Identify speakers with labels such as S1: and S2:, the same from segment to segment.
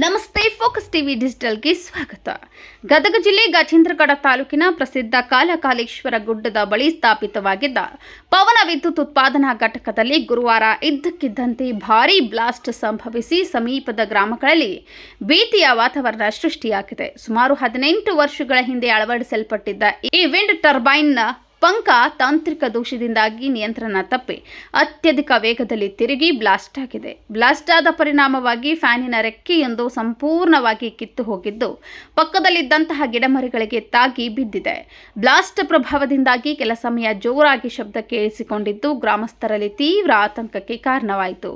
S1: ನಮಸ್ತೆ, focus TV ಡಿಜಿಟಲ್ಗೆ ಸ್ವಾಗತ. ಗದಗ ಜಿಲ್ಲೆ ಗಜೇಂದ್ರಗಡ ತಾಲೂಕಿನ ಪ್ರಸಿದ್ಧ ಕಾಲಕಾಲೇಶ್ವರ ಗುಡ್ಡದ ಬಳಿ ಸ್ಥಾಪಿತವಾಗಿದ್ದ ಪವನ ವಿದ್ಯುತ್ ಉತ್ಪಾದನಾ ಘಟಕದಲ್ಲಿ ಗುರುವಾರ ಇದ್ದಕ್ಕಿದ್ದಂತೆ ಭಾರೀ ಬ್ಲಾಸ್ಟ್ ಸಂಭವಿಸಿ ಸಮೀಪದ ಗ್ರಾಮಗಳಲ್ಲಿ ಭೀತಿಯ ವಾತಾವರಣ ಸೃಷ್ಟಿಯಾಗಿದೆ. ಸುಮಾರು ಹದಿನೆಂಟು ವರ್ಷಗಳ ಹಿಂದೆ ಅಳವಡಿಸಲ್ಪಟ್ಟಿದ್ದ ಈ ವಿಂಡ್ ಟರ್ಬೈನ್ನ ಪಂಕ ತಾಂತ್ರಿಕ ದೋಷದಿಂದಾಗಿ ನಿಯಂತ್ರಣ ತಪ್ಪಿ ಅತ್ಯಧಿಕ ವೇಗದಲ್ಲಿ ತಿರುಗಿ ಬ್ಲಾಸ್ಟ್ ಆಗಿದೆ. ಬ್ಲಾಸ್ಟ್ ಆದ ಪರಿಣಾಮವಾಗಿ ಫ್ಯಾನಿನ ರೆಕ್ಕೆಯೊಂದು ಸಂಪೂರ್ಣವಾಗಿ ಕಿತ್ತು ಹೋಗಿದ್ದು, ಪಕ್ಕದಲ್ಲಿದ್ದಂತಹ ಗಿಡಮರಗಳಿಗೆ ತಾಗಿ ಬಿದ್ದಿದೆ. ಬ್ಲಾಸ್ಟ್ ಪ್ರಭಾವದಿಂದಾಗಿ ಕೆಲ ಸಮಯ ಜೋರಾಗಿ ಶಬ್ದ ಕೇಳಿಸಿಕೊಂಡಿದ್ದು, ಗ್ರಾಮಸ್ಥರಲ್ಲಿ ತೀವ್ರ ಆತಂಕಕ್ಕೆ ಕಾರಣವಾಯಿತು.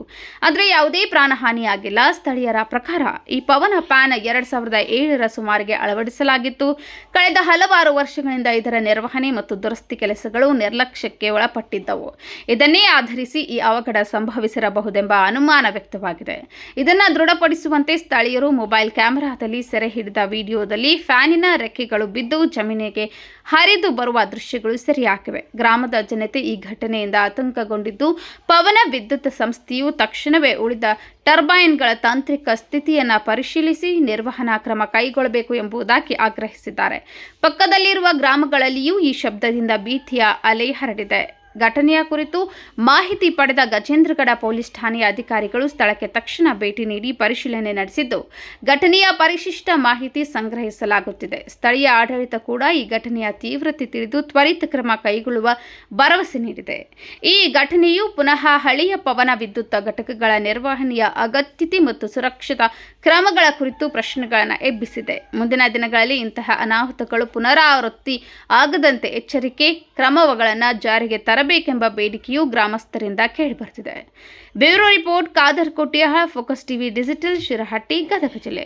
S1: ಆದರೆ ಯಾವುದೇ ಪ್ರಾಣಹಾನಿಯಾಗಿಲ್ಲ. ಸ್ಥಳೀಯರ ಪ್ರಕಾರ ಈ ಪವನ ಪ್ಯಾನ್ ಎರಡ್ ಸಾವಿರದ ಏಳರ ಸುಮಾರಿಗೆ ಅಳವಡಿಸಲಾಗಿತ್ತು. ಕಳೆದ ಹಲವಾರು ವರ್ಷಗಳಿಂದ ಇದರ ನಿರ್ವಹಣೆ ಮತ್ತು ದುರಸ್ತಿ ಕೆಲಸಗಳು ನಿರ್ಲಕ್ಷ್ಯಕ್ಕೆ ಒಳಪಟ್ಟಿದ್ದವು. ಇದನ್ನೇ ಆಧರಿಸಿ ಈ ಅವಘಡ ಸಂಭವಿಸಿರಬಹುದೆಂಬ ಅನುಮಾನ ವ್ಯಕ್ತವಾಗಿದೆ. ಇದನ್ನ ದೃಢಪಡಿಸುವಂತೆ ಸ್ಥಳೀಯರು ಮೊಬೈಲ್ ಕ್ಯಾಮೆರಾದಲ್ಲಿ ಸೆರೆ ಹಿಡಿದ ವಿಡಿಯೋದಲ್ಲಿ ಫ್ಯಾನಿನ ರೆಕ್ಕೆಗಳು ಬಿದ್ದು ಜಮೀನಿಗೆ ಹರಿದು ಬರುವ ದೃಶ್ಯಗಳು ಸೆರೆಯಾಗಿವೆ. ಗ್ರಾಮದ ಜನತೆ ಈ ಘಟನೆಯಿಂದ ಆತಂಕಗೊಂಡಿದ್ದು, ಪವನ ವಿದ್ಯುತ್ ಸಂಸ್ಥೆಯು ತಕ್ಷಣವೇ ಉಳಿದ ಟರ್ಬೈನ್ಗಳ ತಾಂತ್ರಿಕ ಸ್ಥಿತಿಯನ್ನು ಪರಿಶೀಲಿಸಿ ನಿರ್ವಹಣಾ ಕ್ರಮ ಕೈಗೊಳ್ಳಬೇಕು ಎಂಬುದಾಗಿ ಆಗ್ರಹಿಸಿದ್ದಾರೆ. ಪಕ್ಕದಲ್ಲಿರುವ ಗ್ರಾಮಗಳಲ್ಲಿಯೂ ಈ ಶಬ್ದದಿಂದ ಭೀತಿಯ ಅಲೆ ಹರಡಿದೆ ಘಟನೆಯ ಕುರಿತು ಮಾಹಿತಿ ಪಡೆದ ಗಜೇಂದ್ರಗಡ ಪೊಲೀಸ್ ಠಾಣೆಯ ಅಧಿಕಾರಿಗಳು ಸ್ಥಳಕ್ಕೆ ತಕ್ಷಣ ಭೇಟಿ ನೀಡಿ ಪರಿಶೀಲನೆ ನಡೆಸಿದ್ದು, ಘಟನೆಯ ಪರಿಶಿಷ್ಟ ಮಾಹಿತಿ ಸಂಗ್ರಹಿಸಲಾಗುತ್ತಿದೆ. ಸ್ಥಳೀಯ ಆಡಳಿತ ಕೂಡ ಈ ಘಟನೆಯ ತೀವ್ರತೆ ತಿಳಿದು ತ್ವರಿತ ಕ್ರಮ ಕೈಗೊಳ್ಳುವ ಭರವಸೆ ನೀಡಿದೆ. ಈ ಘಟನೆಯು ಪುನಃ ಹಳೆಯ ಪವನ ವಿದ್ಯುತ್ ಘಟಕಗಳ ನಿರ್ವಹಣೆಯ ಅಗತ್ಯತೆ ಮತ್ತು ಸುರಕ್ಷತಾ ಕ್ರಮಗಳ ಕುರಿತು ಪ್ರಶ್ನೆಗಳನ್ನು ಎಬ್ಬಿಸಿದೆ. ಮುಂದಿನ ದಿನಗಳಲ್ಲಿ ಇಂತಹ ಅನಾಹುತಗಳು ಪುನರಾವೃತ್ತಿ ಆಗದಂತೆ ಎಚ್ಚರಿಕೆ ಕ್ರಮಗಳನ್ನು ಜಾರಿಗೆ ತರಬೇಕೆಂಬ ಬೇಡಿಕೆಯು ಗ್ರಾಮಸ್ಥರಿಂದ ಕೇಳಿಬರ್ತಿದೆ. Bureau report Kadar Kottiya focus TV digital Shirahatti Gadag ಜಿಲ್ಲೆ.